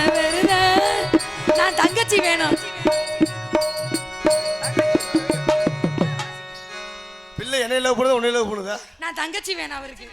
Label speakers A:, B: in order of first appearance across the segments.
A: என்ன நான் தங்கச்சி வேணும். பிள்ளை என்ன லவ் பண்ணுதா உன்னை லவ் பண்ணுதா?
B: நான் தங்கச்சி வேணும் அவருக்கு.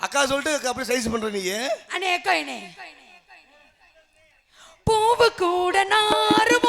A: அக்கா சொல்லிட்டு அப்படி சைஸ் பண்ற நீ.
B: அண்ணே அக்கா என்ன. பூவு கூட
A: நாரும்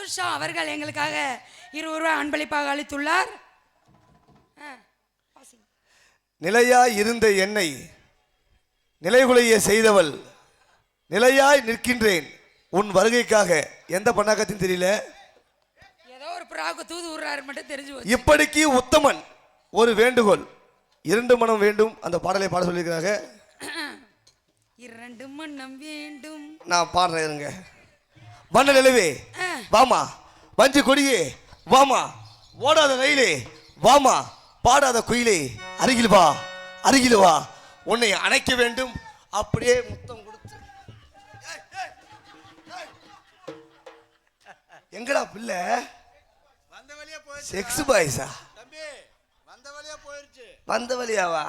B: சதுர்ஷா அவர்கள் எங்களுக்காக இருபது ரூபாய் அன்பளிப்பாக அளித்துள்ளார்.
A: நிலையாய் இருந்த என்னை நிலைகுலைய செய்தவள் நிலையாய் நிற்கின்றேன். உன் வருகைக்காக எந்த பண்ணாக்கத்தையும் தெரியல.
B: ஏதோ ஒரு புறாவுக்கு தூது விடுறாரு மட்டும் தெரிஞ்சு
A: இப்படிக்கு உத்தமன் ஒரு வேண்டுகோள். இரண்டு மனம் வேண்டும் அந்த பாடலை பாட சொல்லியிருக்கிறாங்க.
B: இரண்டு மன்னம் வேண்டும்.
A: நான் பாடுறேன் இருங்க. வண்ண நிலவே. வாமா. வஞ்சி கொடியே வாமா. ஓடாத ரயிலே வாமா. பாடாத குயிலே அருகில் வா அருகில் வா. உன்னை அணைக்க வேண்டும். அப்படியே முத்தம் கொடுத்து. ஏய், ஏய், ஏய். எங்கடா பிள்ளை?
C: வந்த வழியா போயிருச்சு
A: செக்ஸ் பாய்ஸா
C: தம்பி வந்த வழியா போயிருச்சு.
A: வந்த வழியாவா?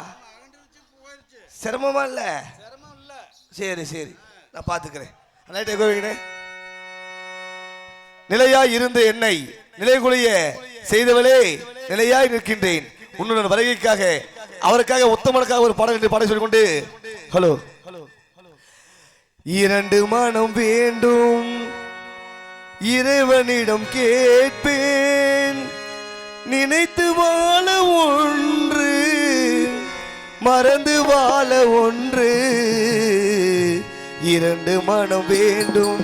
A: சிரமமா இல்ல?
C: சிரமம் இல்ல.
A: சரி சரி. நான் பார்த்துக்கிறேன் லைட்டை கோவிக்கிறேன் நிலையாய் இருந்த என்னை நிலைகுலைய செய்தவளே நிலையாய் நிற்கின்றேன். உன்னுடன் வருகைக்காக அவருக்காக உத்தமனுக்காக ஒரு பாடல் என்று பாட சொல்லிக்கொண்டு ஹலோ. இரண்டு மனம் வேண்டும் இறைவனிடம் கேட்பேன். நினைத்து வாழ ஒன்று மறந்து வாழ ஒன்று. இரண்டு மனம் வேண்டும்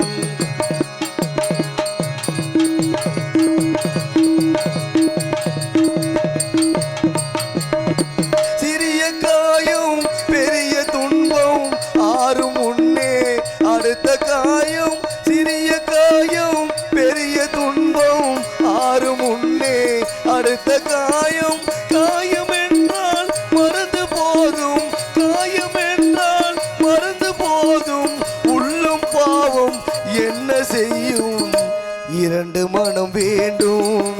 A: முன்னே அடுத்த காயம் காயம் என்றால் மறந்து போதும். காயம் என்றால் மறந்து போதும். உள்ளம் பாவம் என்ன செய்யும்? இரண்டு மனம் வேண்டும்.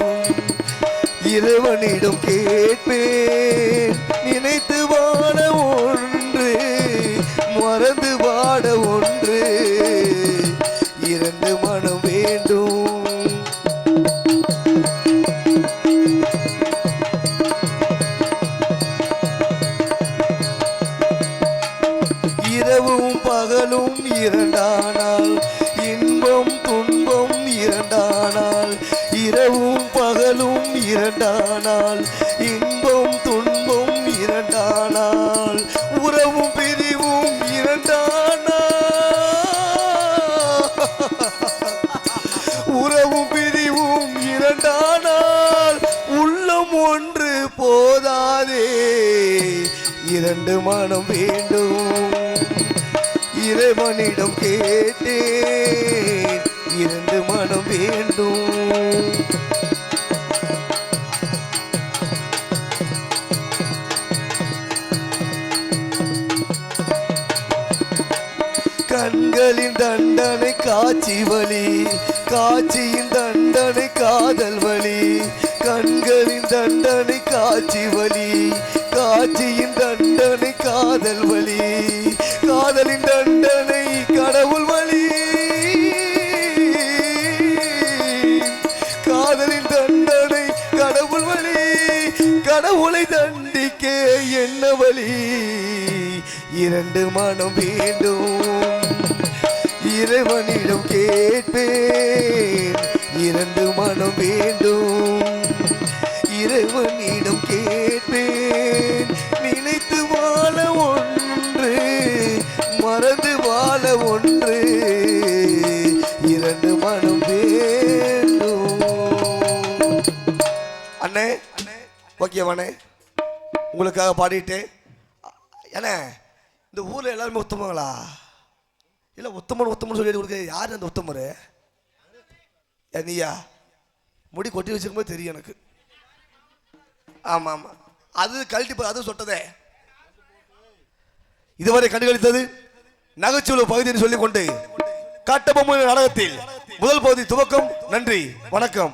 A: இறைவனிடம் கேட்பேன். நினைத்து வாழ ஒன்று மறந்து இரண்டானால் இன்பம் துன்பம் இரண்டானால் உறவும் பிரிவும் இரண்டானால். உறவும் பிரிவும் இரண்டானால் உள்ளம் ஒன்று போதாதே. இரண்டு மனம் வேண்டும். இறைவனிடம் கேட்டேன். இரண்டு மனம் வேண்டும். கண்களின் தண்டனை காட்சி வழி காட்சியின் தண்டனை காதல் வழி கண்களின் தண்டனை காட்சி வழி காட்சியின் தண்டனை காதல் வழி காதலின் தண்டனை கடவுள் வழி. காதலின் தண்டனை கடவுள் வழி கடவுளை தண்டிக்க என்ன வழி? இரண்டு மனம் வேண்டும். இறைவனிடம் கேட்பேன் இரண்டு மனம் வேண்டும். இறைவனிடம் கேட்பேன் நினைத்து வாழ ஒன்று மறந்து வாழ ஒன்று. இரண்டு மனம் வேண்டும். அண்ணே ஓகேவாண்ணே உங்களுக்காக பாடிட்டு அண்ணே இந்த ஊரில் எல்லாருமே உத்தமங்களா இல்லை உத்தமன் உத்தமன் சொல்லி கொடுக்க. யார் அந்த உத்தமர்? ஏ நீயா? முடி கொட்டி வச்சிருக்கும்போது தெரியும் எனக்கு. ஆமாம். ஆமாம் அது கழட்டி போ- அது சொட்டதே. இதுவரை கண்டுகளித்தது நகைச்சுவை பகுதின்னு சொல்லிக்கொண்டு காட்டபொம்மை நாடகத்தில் முதல் பகுதி துவக்கம். நன்றி. வணக்கம்.